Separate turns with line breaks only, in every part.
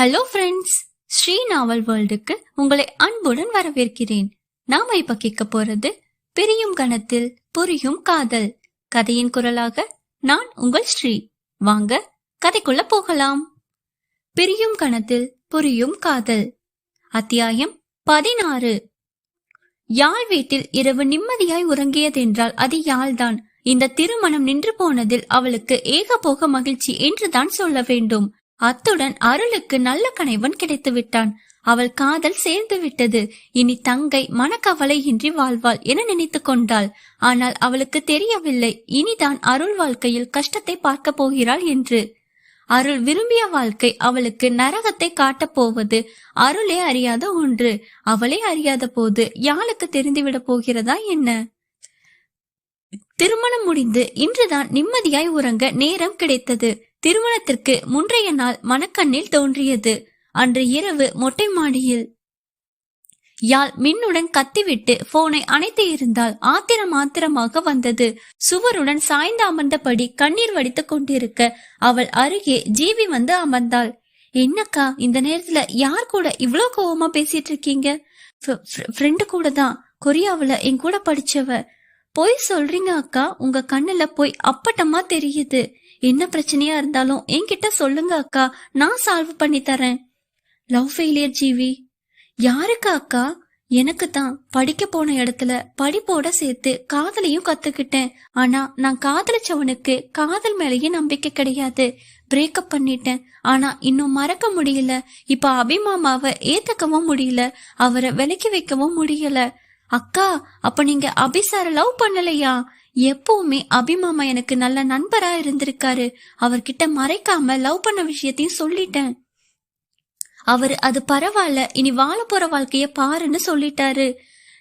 Hello friends Sri novel வேர்ல்டுக்கு உங்களை அன்புடன் வரவேற்கிறேன். நாம இப்ப கேட்க போறது பிரியும் கணத்தில் புரியும் காதல். கதையின் குரலாக நான் உங்கள் ஸ்ரீ. வாங்க கதைக்குள்ள போகலாம். பிரியும் கணத்தில் புரியும் காதல். அத்தியாயம் பதினாறு. யாழ் வீட்டில் இரவு நிம்மதியாய் உறங்கியதென்றால் அது யாழ்தான். இந்த திருமணம் நின்று போனதில் அவளுக்கு ஏகபோக மகிழ்ச்சி என்றுதான் சொல்ல வேண்டும். அத்துடன் அருளுக்கு நல்ல கணைவன் கிடைத்து விட்டான். அவள் காதல் சேர்ந்து விட்டது. இனி தங்கை மனக்கவலையின்றி வாழ்வாள் என நினைத்து கொண்டாள். ஆனால் அவளுக்கு தெரியவில்லை. இனிதான் அருள் வாழ்க்கையில் கஷ்டத்தை பார்க்க போகிறாள் என்று. அருள் விரும்பிய வாழ்க்கை அவளுக்கு நரகத்தை காட்டப் போவது அருளே அறியாத ஒன்று. அவளே அறியாத போது யாளுக்கு தெரிந்துவிடப் போகிறதா என்ன? திருமணம் முடிந்து இன்றுதான் நிம்மதியாய் உறங்க நேரம் கிடைத்தது. திருமணத்திற்கு முன்றைய நாள் மணக்கண்ணில் தோன்றியது. அன்று இரவு மொட்டை மாடியில் யாழ் மின்னுடன் கத்திவிட்டு போனை அணைத்து இருந்தால் ஆத்திரம் ஆத்திரமாக வந்தது. சுவருடன் சாய்ந்து அமர்ந்தபடி கண்ணீர் வடித்துக் கொண்டிருக்க அவள் அருகே ஜீவி வந்து அமர்ந்தாள். என்னக்கா இந்த நேரத்துல யார் கூட இவ்வளோ கோவமா பேசிட்டு இருக்கீங்க? ஃப்ரெண்டு கூட தான். கொரியாவில் என் கூட படிச்சவ. போய் சொல்றீங்க அக்கா. உங்க கண்ணுல போய் அப்பட்டமா தெரியுது. என்ன பிரச்சனையா இருந்தாலும் என்கிட்ட சொல்லுங்க அக்கா. நான் சால்வ் பண்ணி தரேன். லவ் ஃபெயிலியர் ஜீவி. யாருக்கு அக்கா? எனக்கு தான். படிக்க போன இடத்துல படிப்போட சேர்த்து காதலையும் கத்துக்கிட்டேன். ஆனா நான் காதலிச்சவனுக்கு காதல் மேலேயே நம்பிக்கை கிடையாது. பிரேக்கப் பண்ணிட்டேன். ஆனா இன்னும் மறக்க முடியல. இப்ப அபிமாமாவை ஏத்துக்கவும் முடியல. அவரை விலக்கி வைக்கவும் முடியல. அக்கா அப்ப நீங்க அபிசார லவ் பண்ணலையா? எப்பவுமே அபிமாமா எனக்கு நல்ல நண்பரா இருந்திருக்காரு. அவர்கிட்ட மறைக்காம லவ் பண்ண விஷயத்தையும் சொல்லிட்டேன். அவர் அது பரவாயில்ல. இனி வாழ போற வாழ்க்கைய பாருன்னு சொல்லிட்டாரு.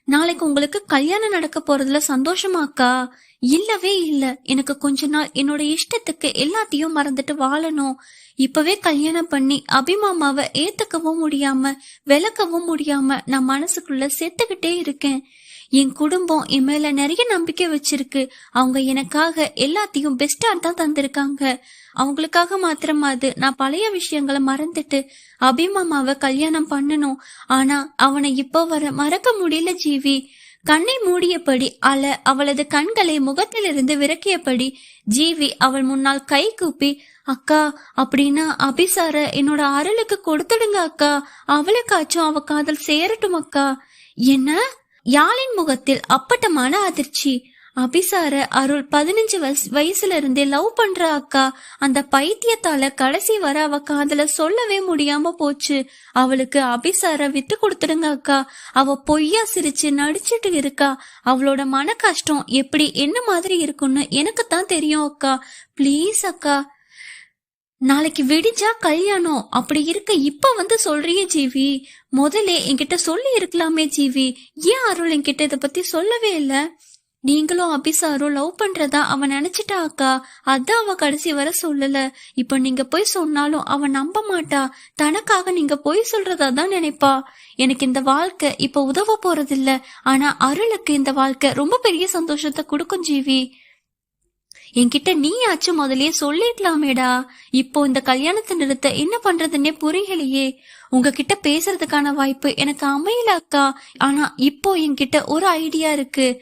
நாளைக்கு உங்களுக்கு கல்யாணம் நடக்க போறதுல சந்தோஷமாக்கா இல்லவே இல்ல. எனக்கு கொஞ்ச நாள் என்னோட இஷ்டத்துக்கு எல்லாத்தையும் மறந்துட்டு வாழணும். இப்பவே கல்யாணம் பண்ணி அபிமாமாவை ஏத்துக்கவும் முடியாம விளக்கவும் முடியாம நான் மனசுக்குள்ள செத்துக்கிட்டே இருக்கேன். என் குடும்பம் என் மேல நிறைய நம்பிக்கை வச்சிருக்கு. அவங்க எனக்காக எல்லாத்தையும் பெஸ்டா தான் தந்திருக்காங்க. அவங்களுக்காக மாத்திரமாது நான் பழைய விஷயங்களை மறந்துட்டு அபிமாமாவை கல்யாணம் பண்ணணும். ஆனா அவனை இப்போ வர மறக்க முடியல ஜீவி. கண்ணை மூடியபடி அல அவளது கண்களை முகத்திலிருந்து விரக்கியபடி ஜீவி அவள் முன்னால் கை கூப்பி அக்கா அப்படின்னா அபிசார என்னோட அருளுக்கு கொடுத்துடுங்க அக்கா. அவளுக்காச்சும் அவ காதல் சேரட்டும் அக்கா. என்ன? யாழின் முகத்தில் அப்பட்டமான அதிர்ச்சி. அபிசார அருள் பதினஞ்சு வயசுல இருந்தே லவ் பண்ற அக்கா அந்த பைத்தியத்தால கடைசி வர அவ காதல சொல்லவே முடியாம போச்சு. அவளுக்கு அபிசார விட்டு கொடுத்துடுங்க அக்கா. அவ பொய்யா சிரிச்சு நடிச்சிட்டு இருக்கா. அவளோட மன கஷ்டம் எப்படி என்ன மாதிரி இருக்கும்னு எனக்கு தான் தெரியும் அக்கா. ப்ளீஸ் அக்கா. நாளைக்கு விடிஞ்சா கல்யாணம். அப்படி இருக்க இப்ப வந்து சொல்றியே ஜீவி. முதல்ல என்கிட்ட சொல்லி இருக்கலாமே ஜீவி. ஏன் அருள் என்கிட்ட இத பத்தி சொல்லவே இல்ல? நீங்களும் அபிசாரும் லவ் பண்றதா அவன் நினைச்சிட்டா அக்கா? அதான் அவ கடைசி வர சொல்லல. இப்ப நீங்க போய் சொன்னாலும் அவன் நம்ப மாட்டா. தனக்காக நீங்க போய் சொல்றதா தான் நினைப்பா. எனக்கு இந்த வாழ்க்கை இப்ப உதவ போறதில்ல. ஆனா அருளுக்கு இந்த வாழ்க்கை ரொம்ப பெரிய சந்தோஷத்தை கொடுக்கும் ஜீவி. என்கிட்ட நீ ஆச்சு முதலே சொல்லிருக்கலாமேடா. இப்போ இந்த கல்யாணத்தை நிறுத்த என்ன பண்றதுன்னே புரியலையே. உங்ககிட்ட பேசுறதுக்கான வாய்ப்பு எனக்கு அமையல அக்கா. ஆனா இப்போ என்கிட்ட ஒரு ஐடியா இருக்கு.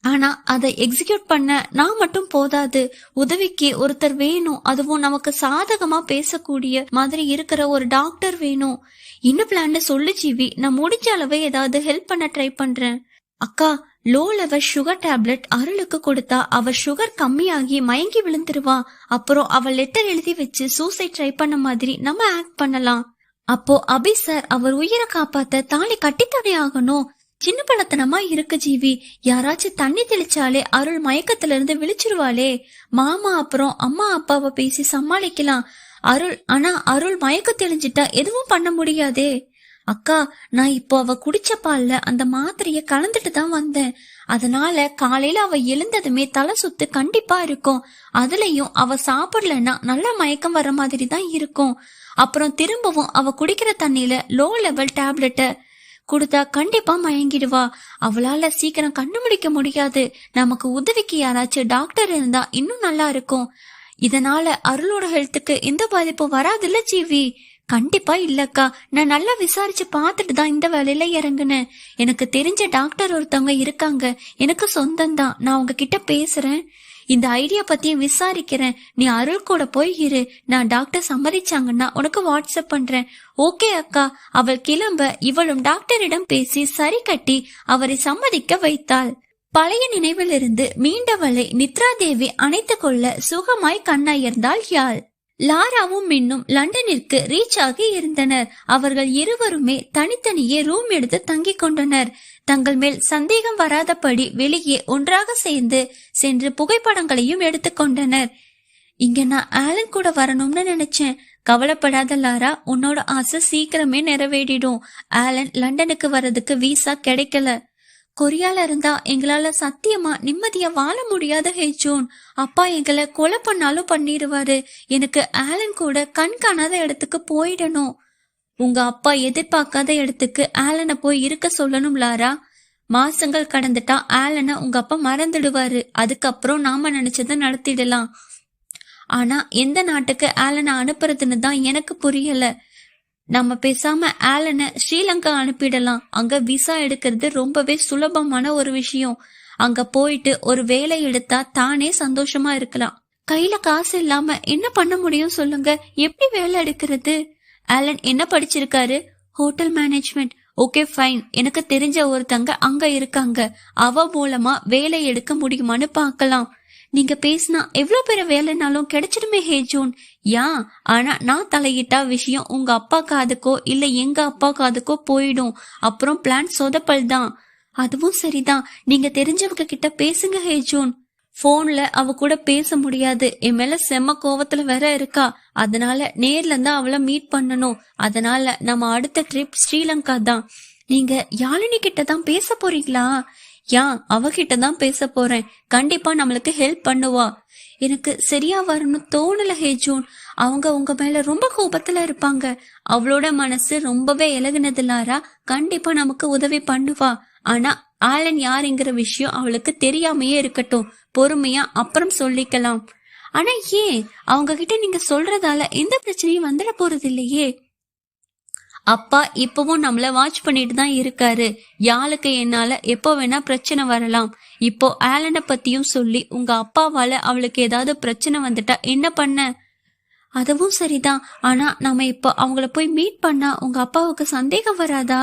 ஆனா அதை எக்ஸிக்யூட் பண்ண நான் மட்டும் போதாது. உதவிக்கு ஒருத்தர் வேணும். அதுவும் நமக்கு சாதகமா பேசக்கூடிய மாதிரி இருக்கிற ஒரு டாக்டர் வேணும். இன்னும் பிளான் சொல்லு ஜீவி. நான் முடிஞ்ச அளவு ஏதாவது ஹெல்ப் பண்ண ட்ரை பண்றேன். அக்கா லோ லெவல் சுகர் டேப்லெட் அருளுக்கு கொடுத்தா அவ சுகர் கம்மியாகி மயங்கி விழுந்துருவா. அப்புறம் அவ லெட்டர் எழுதி வச்சு சூசைட் ட்ரை பண்ண மாதிரி நம்ம ஆக்ட் பண்ணலாம். அப்போ அபி சார் அவர் உயிரை காப்பாத்த தாலி கட்டித்தானே ஆகணும். சின்ன பழத்தனமா இருக்கு ஜீவி. யாராச்சும் தண்ணி தெளிச்சாலே அருள் மயக்கத்துல இருந்து விழிச்சிருவாளே. மாமா அப்புறம் அம்மா அப்பாவை பேசி சமாளிக்கலாம். அருள் ஆனா அருள் மயக்க தெளிஞ்சிட்டா எதுவும் பண்ண முடியாதே. அக்கா நான் இப்போ அவ குடிச்ச பால்ல அந்த மாத்திரைய கலந்துட்டு தான் வந்தேன். அதனால காலையில அவ எழுந்ததுமே தலை சுத்து கண்டிப்பா இருக்கும். அதுலயும் அவ சாப்பிடலன்னா நல்ல மயக்கம் வர மாதிரி தான் இருக்கும். அப்புறம் திரும்பவும் அவ குடிக்கிற தண்ணியில லோ லெவல் டேப்லெட்டை கொடுத்தா கண்டிப்பா மயங்கிடுவா. அவளால சீக்கிரம் கண்டுபிடிக்க முடியாது. நமக்கு உதவிக்கு யாராச்சும் டாக்டர் இருந்தா இன்னும் நல்லா இருக்கும். இதனால அருளோட ஹெல்த்துக்கு எந்த பாதிப்பும் வராதுல்ல ஜீவி. கண்டிப்பா இல்லக்கா. நான் நல்லா விசாரிச்சு பார்த்துட்டு தான் இந்த வேலையில இறங்குனேன். எனக்கு தெரிஞ்ச டாக்டர் ஒருத்தவங்க இருக்காங்க. எனக்கு சொந்தம்தான். நான் உங்ககிட்ட பேசுறேன். இந்த ஐடியா பத்தி விசாரிக்கிறேன். நீ அருள் கூட போய் இரு. நான் டாக்டர் சம்மதிச்சாங்கன்னா உனக்கு வாட்ஸ்அப் பண்றேன். ஓகே அக்கா. அவள் கிளம்ப இவளும் டாக்டரிடம் பேசி சரி கட்டி அவரை சம்மதிக்க வைத்தாள். பழைய நினைவிலிருந்து மீண்டவளை நித்ரா தேவி கொள்ள சுகமாய் கண்ணயர்ந்தாள் யாழ். லாராவும் மின்னும் லண்டனிற்கு ரீச் ஆகி இருந்தனர். அவர்கள் இருவருமே தனித்தனியே ரூம் எடுத்து தங்கிக் கொண்டனர். தங்கள் மேல் சந்தேகம் வராதபடி வெளியே ஒன்றாக சேர்ந்து சென்று புகைப்படங்களையும் எடுத்துக்கொண்டனர் இங்க நான் ஆலன் கூட வரணும்னு நினைச்சேன். கவலைப்படாத லாரா உன்னோட ஆசை சீக்கிரமே நிறைவேறிடும். ஆலன் லண்டனுக்கு வர்றதுக்கு விசா கிடைக்கல. கொரியால இருந்தா எங்களால சத்தியமா நிம்மதியா வாழ முடியாத ஹேஜோன் அப்பா எங்களை கொலை பண்ணாலும் பண்ணிடுவாரு. எனக்கு ஆலன் கூட கண் காணாத இடத்துக்கு போயிடணும். உங்க அப்பா எதிர்பார்க்காத இடத்துக்கு ஆலனை போய் இருக்க சொல்லணும் லாரா. மாசங்கள் கடந்துட்டா ஆலனை உங்க அப்பா மறந்துடுவாரு. அதுக்கப்புறம் நாம நினைச்சதை நடத்திடலாம். ஆனா எந்த நாட்டுக்கு ஆலனை அனுப்புறதுன்னு தான் எனக்கு புரியல. நம்ம பேசாம ஆலனை ஸ்ரீலங்கா அனுப்பிடலாம். அங்க விசா எடுக்கிறது ரொம்பவே சுலபமான ஒரு விஷயம். அங்க போயிட்டு ஒரு வேலை எடுத்தா தானே சந்தோஷமா இருக்கலாம். கையில காசு இல்லாம என்ன பண்ண முடியும் சொல்லுங்க. எப்படி வேலை எடுக்கிறது? ஆலன் என்ன படிச்சிருக்காரு? Hotel management. Okay fine. எனக்கு தெரிஞ்ச ஒருத்தங்க அங்க இருக்காங்க. அவ மூலமா வேலை எடுக்க முடியுமான்னு பார்க்கலாம். நீங்க பேசினா எவ்வளவு பெரிய வேலைனாலும் கிடைச்சிடுமே ஹே ஜூன். யா ஆனா நான் தலையிட்டா விஷயம் உங்க அப்பா காதுக்கோ இல்ல எங்க அப்பா காதுக்கோ போயிடும். அப்புறம் பிளான் சொதப்பல் தான். அதுவும் சரிதான். நீங்க தெரிஞ்சவங்க கிட்ட பேசுங்க ஹே ஜூன். போன்ல அவ கூட பேச முடியாது. என் மேல செம்ம கோவத்துல வேற இருக்கா. அதனால நேர்ல தான் அவளை மீட் பண்ணணும். அதனால நம்ம அடுத்த ட்ரிப் ஸ்ரீலங்கா தான். நீங்க யாழினி கிட்ட தான் பேச போறீங்களா? யா அவகிட்ட தான் பேச போறேன். கண்டிப்பா நம்மளுக்கு ஹெல்ப் பண்ணுவா. எனக்கு சரியா வரணும் தோணல ஹேஜூன் அவங்க உங்க மேல ரொம்ப கோபத்துல இருப்பாங்க. அவளோட மனசு ரொம்பவே இலகுனது லாரா. கண்டிப்பா நமக்கு உதவி பண்ணுவா. ஆனா ஆலன் யாருங்கிற விஷயம் அவளுக்கு தெரியாமையே இருக்கட்டும். பொறுமையா அப்புறம் சொல்லிக்கலாம். ஆனா ஏன்? அவங்க கிட்ட நீங்க சொல்றதால எந்த பிரச்சனையும் வந்துட போறது இல்லையே அப்பா இப்பவும் நம்மள வாட்ச் பண்ணிட்டு தான் இருக்காரு. யாளுக்கு என்னால எப்போ வேணா பிரச்சனை வரலாம். இப்போ ஆலனை பத்தியும் சொல்லி உங்க அப்பாவால அவளுக்கு ஏதாவது பிரச்சனை வந்துட்டா என்ன பண்ண? அதுவும் சரிதான். ஆனா நாம இப்போ அவங்கள போய் மீட் பண்ணா உங்க அப்பாவுக்கு சந்தேகம் வராதா?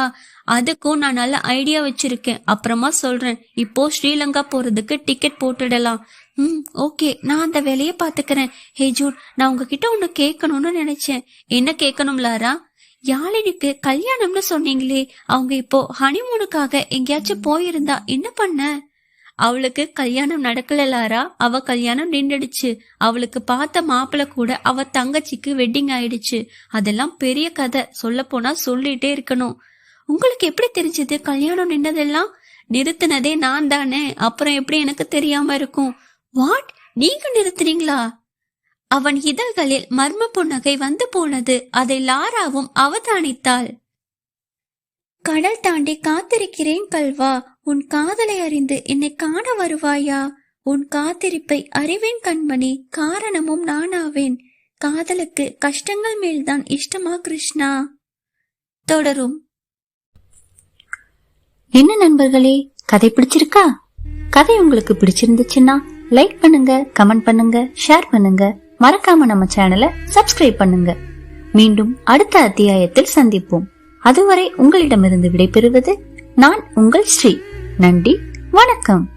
அதுக்கும் நான் நல்ல ஐடியா வச்சிருக்கேன். அப்புறமா சொல்றேன். இப்போ ஸ்ரீலங்கா போறதுக்கு டிக்கெட் போட்டுடலாம். ம் ஓகே நான் அந்த வேலையை பாத்துக்கிறேன் ஹே ஜூட் நான் உங்ககிட்ட ஒன்னு கேட்கணும்னு நினைச்சேன். என்ன கேட்கணும் லாரா? யாழினிக்கு கல்யாணம்னு சொன்னீங்களே அவங்க இப்போ ஹனிமூனுக்காக எங்கேயாச்சும் போயிருந்தா என்ன பண்ண? அவளுக்கு கல்யாணம் நடக்கல லாரா. அவ கல்யாணம் நின்றுடுச்சு. அவளுக்கு பார்த்த மாப்பிள்ள கூட அவ தங்கச்சிக்கு வெட்டிங் ஆயிடுச்சு. அதெல்லாம் பெரிய கதை. சொல்ல போனா சொல்லிட்டே இருக்கணும். உங்களுக்கு எப்படி தெரிஞ்சது கல்யாணம் நின்னதெல்லாம்? நிறுத்தினதே நான் தானே. அப்புறம் எப்படி எனக்கு தெரியாம இருக்கும்? வாட் நீங்க நிறுத்துறீங்களா? அவன் இதழ்களில் மர்ம புன்னகை வந்து போனது. அதை லாராவும் அவதானித்தாள். கடல் தாண்டி காத்திருக்கிறேன் கல்வா. உன் காதலை அறிந்து என்னை காண வருவாயா? உன் காத்திருப்பை அறிவேன் கண்மணி. காரணமும் நானாவேன். காதலுக்கு கஷ்டங்கள் மேல்தான் இஷ்டமா கிருஷ்ணா? தொடரும்.
என்ன நண்பர்களே கதை பிடிச்சிருக்கா? கதை உங்களுக்கு பிடிச்சிருந்துச்சுன்னா லைக் பண்ணுங்க கமெண்ட் பண்ணுங்க ஷேர் பண்ணுங்க. மறக்காம நம்ம சேனலை சப்ஸ்கிரைப் பண்ணுங்க. மீண்டும் அடுத்த அத்தியாயத்தில் சந்திப்போம். அதுவரை உங்களிடமிருந்து விடைபெறுவது நான் உங்கள் ஸ்ரீ. நன்றி வணக்கம்.